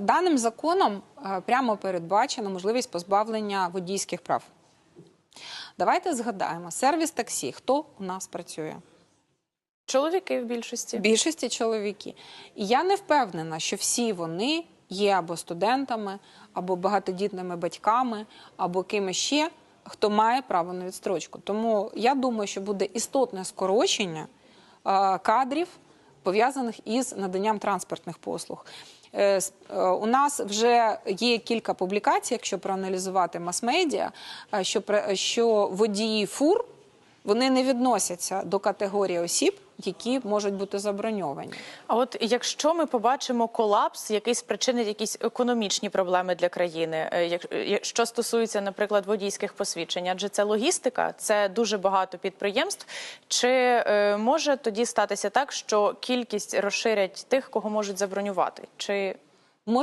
Даним законом е, прямо передбачена можливість позбавлення водійських прав. Давайте згадаємо, сервіс таксі. Хто у нас працює? Чоловіки в більшості. В більшості чоловіки. І я не впевнена, що всі вони є або студентами, або багатодітними батьками, або кимось ще, хто має право на відстрочку. Тому я думаю, що буде істотне скорочення е, кадрів, пов'язаних із наданням транспортних послуг. Е, е, У нас вже є кілька публікацій, якщо проаналізувати мас-медіа, е, що, що водії фур вони не відносяться до категорії осіб, які можуть бути заброньовані. А от якщо ми побачимо колапс, який спричинить якісь економічні проблеми для країни, е, е, що стосується, наприклад, водійських посвідчень, адже це логістика, це дуже багато підприємств. Чи е, може тоді статися так, що кількість розширять тих, кого можуть забронювати? Чи